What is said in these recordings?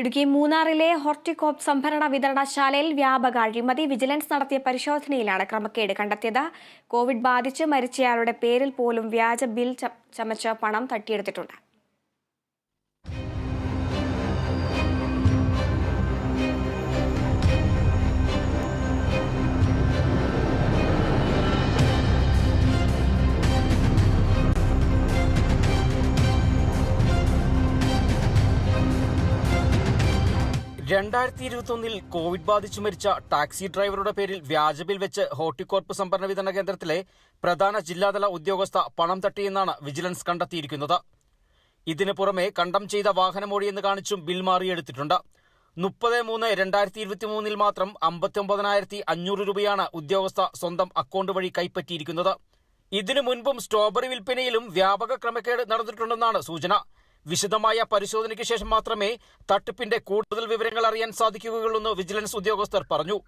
ഇടുക്കി മൂന്നാറിലെ ഹോർട്ടികോപ്പ് സംഭരണ വിതരണശാലയിൽ വ്യാപക അഴിമതി വിജിലൻസ് നടത്തിയ പരിശോധനയിലാണ് ക്രമക്കേട് കണ്ടെത്തിയത്. കോവിഡ് ബാധിച്ച് മരിച്ചയാളുടെ പേരിൽ പോലും വ്യാജ ബിൽ ചമച്ച പണം തട്ടിയെടുത്തിട്ടുണ്ട്. രണ്ടായിരത്തി ഇരുപത്തൊന്നിൽ കോവിഡ് ബാധിച്ചു മരിച്ച ടാക്സി ഡ്രൈവറുടെ പേരിൽ വ്യാജബിൽ വെച്ച് ഹോർട്ടിക്കോർപ്പ് സംഭരണ വിതരണ കേന്ദ്രത്തിലെ പ്രധാന ജില്ലാതല ഉദ്യോഗസ്ഥ പണം തട്ടിയെന്നാണ് വിജിലൻസ് കണ്ടെത്തിയിരിക്കുന്നത്. ഇതിനു പുറമെ കണ്ടം ചെയ്ത വാഹനമോടിയെന്ന് കാണിച്ചും ബിൽ മാറിയെടുത്തിട്ടുണ്ട്. മുപ്പത് മൂന്ന് രണ്ടായിരത്തി ഇരുപത്തി മൂന്നിൽ മാത്രം അമ്പത്തി ഒമ്പതിനായിരത്തി അഞ്ഞൂറ് രൂപയാണ് ഉദ്യോഗസ്ഥ സ്വന്തം അക്കൗണ്ട് വഴി കൈപ്പറ്റിയിരിക്കുന്നത്. ഇതിനു മുൻപും സ്ട്രോബറി വിൽപ്പനയിലും വ്യാപക ക്രമക്കേട് നടന്നിട്ടുണ്ടെന്നാണ് സൂചന. വിശദമായ പരിശോധനയ്ക്ക് ശേഷം മാത്രമേ തട്ടിപ്പിന്റെ കൂടുതൽ വിവരങ്ങൾ അറിയാൻ സാധിക്കുകയുള്ളൂന്ന് വിജിലൻസ് ഉദ്യോഗസ്ഥർ പറഞ്ഞു.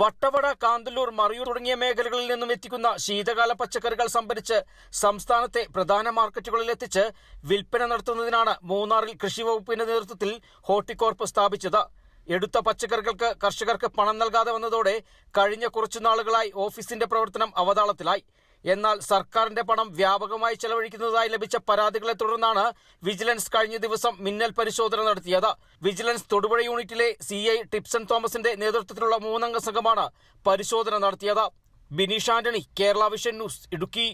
വട്ടവട കാന്തല്ലൂർ മറിയൂർ തുടങ്ങിയ മേഖലകളിൽ നിന്നും എത്തിക്കുന്ന ശീതകാല പച്ചക്കറികൾ സംഭരിച്ച് സംസ്ഥാനത്തെ പ്രധാന മാർക്കറ്റുകളിൽ എത്തിച്ച് വിൽപ്പന നടത്തുന്നതിനാണ് മൂന്നാറിൽ കൃഷി വകുപ്പിന്റെ നേതൃത്വത്തിൽ ഹോർട്ടിക്കോർപ്പ് സ്ഥാപിച്ചത്. എടുത്ത പച്ചക്കറികൾക്ക് കർഷകർക്ക് പണം നൽകാതെ വന്നതോടെ കഴിഞ്ഞ കുറച്ചു നാളുകളായി ഓഫീസിന്റെ പ്രവർത്തനം അവതാളത്തിലായി. എന്നാൽ സർക്കാരിന്റെ പണം വ്യാപകമായി ചെലവഴിക്കുന്നതായി ലഭിച്ച പരാതികളെ തുടർന്നാണ് വിജിലൻസ് കഴിഞ്ഞ ദിവസം മിന്നൽ പരിശോധന നടത്തിയത്. വിജിലൻസ് തൊടുപുഴ യൂണിറ്റിലെ സി ഐ ടിപ്സൺ തോമസിന്റെ നേതൃത്വത്തിലുള്ള മൂന്നംഗ സംഘമാണ് പരിശോധന നടത്തിയത്. Bineesh Antony Kerala vision news Idukki.